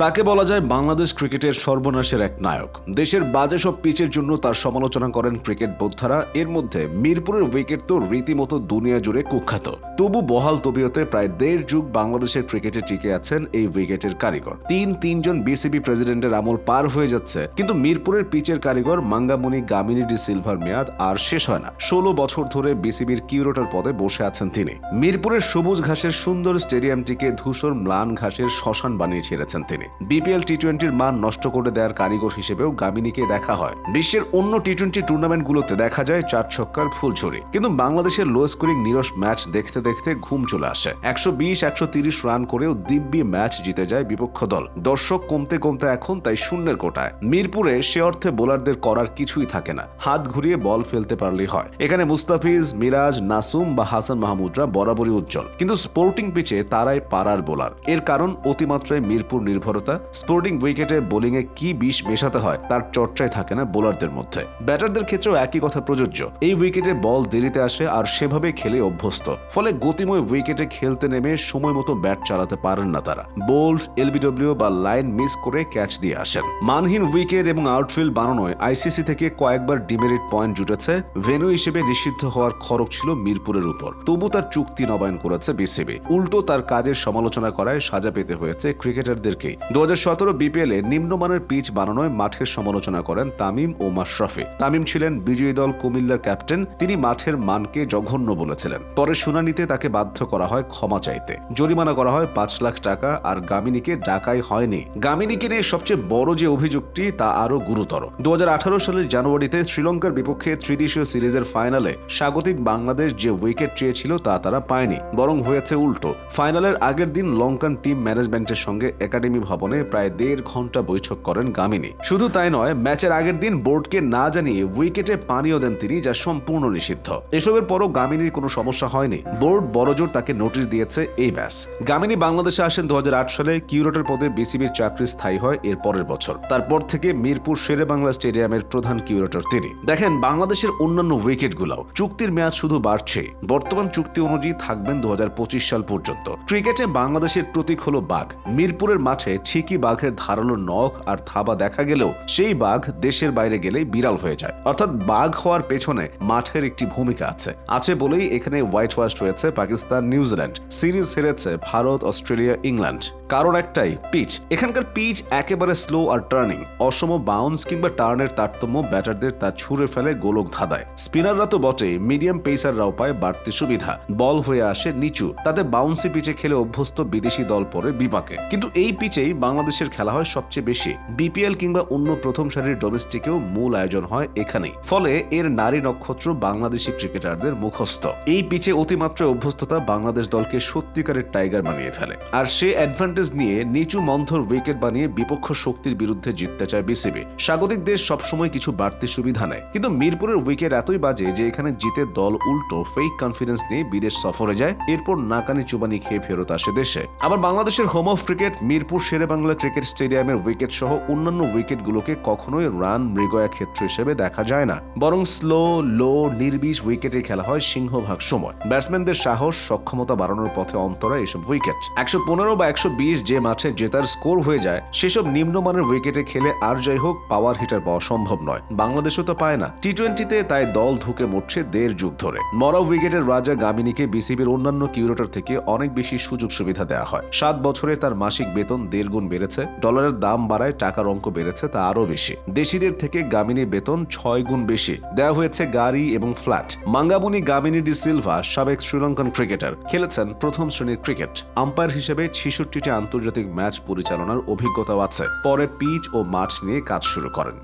তাকে বলা যায় বাংলাদেশ ক্রিকেটের সর্বনাশের এক নায়ক। দেশের বাজে সব পিচের জন্য তার সমালোচনা করেন ক্রিকেট বোদ্ধারা। এর মধ্যে মিরপুরের উইকেট তো রীতিমতো দুনিয়া জুড়ে কুখ্যাত। তবু বহাল তবিয়তে প্রায় দেড় যুগ বাংলাদেশের ক্রিকেটে টিকে আছেন এই উইকেটের কারিগর। তিন তিনজন বিসিবি প্রেসিডেন্টের আমল পার হয়ে যাচ্ছে। কিন্তু মিরপুরের পিচের কারিগর মাঙ্গামণি গামিনী ডি সিলভার মেয়াদ আর শেষ হয় না। ষোলো বছর ধরে বিসিবির কিউরেটর পদে বসে আছেন তিনি। মিরপুরের সবুজ ঘাসের সুন্দর স্টেডিয়ামটিকে ধূসর ম্লান ঘাসের শ্মশান বানিয়ে ছেড়েছেন তিনি। বিপিএল টি টোয়েন্টির মান নষ্ট করে দেওয়ার কারিগর হিসেবেও গামিনীকে দেখা হয়। বিশ্বের অন্য টি টোয়েন্টি টুর্নামেন্টগুলোতে দেখা যায় চার ছক্কার ফুলঝুরি কিন্তু বাংলাদেশের লো স্কোরিং নিরস ম্যাচ দেখতে দেখতে ঘুম চলে আসে। একশো বিশ, একশো তিরিশ রান করেও দিব্যি ম্যাচ জিতে যায় বিপক্ষ দল। দর্শক কমতে কমতে এখন তাই শূন্যের কোটায়। মিরপুরে সে অর্থে বোলারদের করার কিছুই থাকে না। হাত ঘুরিয়ে বল ফেলতে পারলেই হয়। এখানে মুস্তাফিজ, মিরাজ, নাসুম বা হাসান মাহমুদরা বরাবরই উজ্জ্বল। কিন্তু স্পোর্টিং পিচে তারাই পারার বোলার। এর কারণ অতিমাত্রায় মিরপুর নির্ভরতা স্পোর্টিং উইকেটে বোলিংয়ে কি বিষ মেশাতে হয় তার চর্চায় থাকে না বোলারদের মধ্যে। ব্যাটারদের ক্ষেত্রেও একই কথা প্রযোজ্য। এই উইকেটে বল দেরিতে আসে আর সেভাবে খেলে অভ্যস্ত। ফলে গতিময় উইকেটে খেলতে নেমে সময় মতো ব্যাট চালাতে পারেন না তারা। বোল্ড এলবিডব্লিউ বা লাইন মিস করে ক্যাচ দিয়ে আসেন। মানহীন উইকেট এবং আউটফিল্ড বানানোয় আইসিসি থেকে কয়েকবার ডিমেরিট পয়েন্ট জুটেছে। ভেন্যু হিসেবে নিষিদ্ধ হওয়ার খরচ ছিল মিরপুরের উপর। তবু তার চুক্তি নবায়ন করেছে বিসিবি উল্টো তার কাজের সমালোচনা করায় সাজা পেতে হয়েছে ক্রিকেটারদেরকেই দু হাজার সতেরো বিপিএল নিম্নমানের পিচ বানানোয় মাঠের সমালোচনা করেন তামিম ও মাশরাফি। তামিম ছিলেন বিজয়ী দল কুমিল্লার ক্যাপ্টেন, তিনি মাঠের মানকে জঘন্য বলেছিলেন। পরে শুনানিতে তাকে বাধ্য করা হয় ক্ষমা চাইতে। জরিমানা করা হয় পাঁচ লাখ টাকা আর গামিনীকে ডাকাই হয়নি। গামিনীকে নিয়ে সবচেয়ে বড় যে অভিযোগটি তা আরও গুরুতর। দু হাজার আঠারো সালের জানুয়ারিতে শ্রীলঙ্কার বিপক্ষে ত্রিদেশীয় সিরিজের ফাইনালে স্বাগতিক বাংলাদেশ যে উইকেট চেয়েছিল, তা তারা পায়নি, বরং হয়েছে উল্টো। ফাইনালের আগের দিন লঙ্কান টিম ম্যানেজমেন্টের সঙ্গে একাডেমি ভবনে প্রায় দেড় ঘণ্টা বৈঠক করেন গামিনী। শুধু তাই নয়, ম্যাচের আগের দিন বোর্ডকে না জানিয়ে উইকেটে পানীয় দেন তিনি, যা সম্পূর্ণ নিষিদ্ধ। এসবের পরও গামিনীর কোনো সমস্যা হয়নি। বোর্ড বড়জোর তাকে নোটিশ দিয়েছে এই ব্যাস গামিনী বাংলাদেশে আসেন দু সালে, কিউরেটের পদে বিসিবির চাকরি স্থায়ী হয় এর পরের বছর। তারপর থেকে মিরপুর শেরে বাংলা স্টেডিয়ামের প্রধান কিউরেটর তিনি। দেখেন, বাংলাদেশের অন্যান্য উইকেটগুলোও চুক্তির মেয়াদ শুধু বাড়ছে বর্তমান চুক্তি অনুযায়ী থাকবেন দু হাজার পঁচিশ সাল পর্যন্ত। ক্রিকেটে বাংলাদেশের প্রতীক হলো বাঘ। মিরপুরের মাঠে ঠিকই বাঘের ধারালো নখ আর থাবা দেখা গেলেও সেই বাঘ দেশের বাইরে গেলেই বিড়াল হয়ে যায়। অর্থাৎ বাঘ হওয়ার পেছনে মাঠের একটি ভূমিকা আছে। আছে বলেই এখানে হোয়াইট ওয়াস্ট হয়েছে পাকিস্তান, নিউজিল্যান্ড। সিরিজ হেরেছে ভারত, অস্ট্রেলিয়া, ইংল্যান্ড। কারণ একটাই, পিচ। এখানকার পিচ একেবারে স্লো আর টার্নিং। অসম বাউন্স কিংবা টার্নের তারতম্য ব্যাটারদের তা ছুঁড়ে ফেলে গোলক ধাঁধায়। স্পিনাররা তো বটে মিডিয়াম পেসাররাও পায় বাড়তি সুবিধা। বল হয়ে আসে নিচু। তাতে বাউন্সি পিচে খেলে অভ্যস্ত বিদেশি দল পরে বিপাকে। কিন্তু এই পিচেই বাংলাদেশের খেলা হয় সবচেয়ে বেশি। বিপিএল কিংবা অন্য প্রথম সারির ডোমেস্টিকেও মূল আয়োজন হয় এখানেই। ফলে এর নারী নক্ষত্র বাংলাদেশি ক্রিকেটারদের মুখস্থ। এই পিচে অতিমাত্রায় অভ্যস্ততা বাংলাদেশ দলকে সত্যিকারের টাইগার বানিয়ে ফেলে। আর সে অ্যাডভান্টেজ নিয়ে নিচু মন্থর উইকেট বানিয়ে বিপক্ষ শক্তির বিরুদ্ধে জিততে চায় বিসিবি। স্বাগতিক দেশ সবসময় কিছু বাড়তি সুবিধা নেয়। কিন্তু মিরপুরের উইকেট এতই বাজে যে এখানে জিতে দল উল্টো ফেক কনফিডেন্স নিয়ে বিদেশ সফরে যায়। এরপর নাকানি চুবানি খেয়ে ফেরত আসে দেশে। আবার বাংলাদেশের home of cricket Mirpur Shere Bangla cricket স্টেডিয়ামের উইকেট সহ অন্যান্য উইকেটগুলোকে কখনোই রান মৃগয়া ক্ষেত্র হিসেবে দেখা যায় না। বরং স্লো লো নির্বিষ উইকেটে খেলা হয় সিংহভাগ সময়। ব্যাটসম্যানদের সাহস, সক্ষমতা বাড়ানোর পথে অন্তরা এসব উইকেট একশো পনেরো বা একশো বিশ যে মাঠে জেতার স্কোর হয়ে যায়, সেসব নিম্নমানের উইকেটে খেলে আর যাই হোক পাওয়ার হিটার পাওয়া সম্ভব নয়। বাংলাদেশও তো পায় না। টি টোয়েন্টিতে তাই দল ধুকে মরছে দেড় যুগ ধরে। মরা উইকেটের রাজা গামিনীকে বিসিবির অন্যান্য কিউরেটর থেকে অনেক বেশি সুযোগ সুবিধা দেওয়া হয়। সাত বছরে তার মাসিক বেতন দেড় গুণ বেড়েছে, ডলারের দাম বাড়ায় টাকার অঙ্ক বেড়েছে তা আরও বেশি। দেশিদের থেকে গামিনীর বেতন ছয় গুণ বেশি। দেওয়া হয়েছে গাড়ি এবং ফ্ল্যাট। মাঙ্গাবুনি গামিনী ডি সিলভা সাবেক শ্রীলঙ্কান ক্রিকেটার, খেলেছেন প্রথম শ্রেণির ক্রিকেট। আম্পায়ার হিসেবে ছেষট্টিটি আন্তর্জাতিক ম্যাচ পরিচালনার অভিজ্ঞতাও আছে। পরে পিচ ও মাঠ নিয়ে কাজ শুরু করেন।